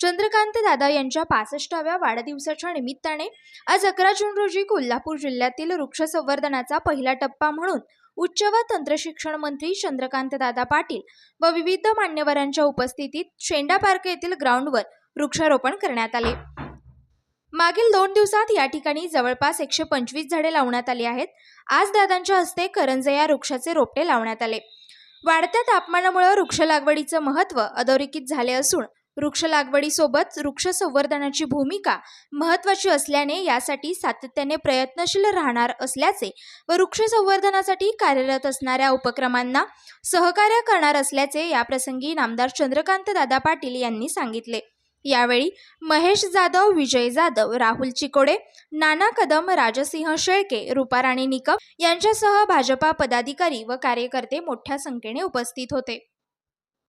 चंद्रकांत दादा यांच्या पासष्टाव्या वाढदिवसाच्या निमित्ताने आज अकरा जून रोजी कोल्हापूर जिल्ह्यातील वृक्ष संवर्धनाचा पहिला टप्पा म्हणून उच्च व तंत्रशिक्षण मंत्री चंद्रकांत दादा पाटील व विविध मान्यवरांच्या उपस्थितीत शेंडा पार्क येथील ग्राउंडवर वृक्षारोपण करण्यात आले. मागील दोन दिवसात या ठिकाणी जवळपास एकशे पंचवीस झाडे लावण्यात आली आहेत. आज दादांच्या हस्ते करंजे या वृक्षाचे रोपटे लावण्यात आले. वाढत्या तापमानामुळे वृक्ष लागवडीचं महत्त्व अधोरेखित झाले असून वृक्ष लागवडीसोबत वृक्ष संवर्धनाची भूमिका महत्त्वाची असल्याने यासाठी सातत्याने प्रयत्नशील राहणार असल्याचे व वृक्ष संवर्धनासाठी कार्यरत असणाऱ्या उपक्रमांना सहकार्य करणार असल्याचे याप्रसंगी नामदार चंद्रकांत दादा पाटील यांनी सांगितले. यावेळी महेश जाधव विजय जाधव राहुल चिकोडे नाना कदम राजसिंह शेळके रुपाराणी निकम यांच्यासह भाजपा पदाधिकारी व कार्यकर्ते मोठ्या संख्येने उपस्थित होते.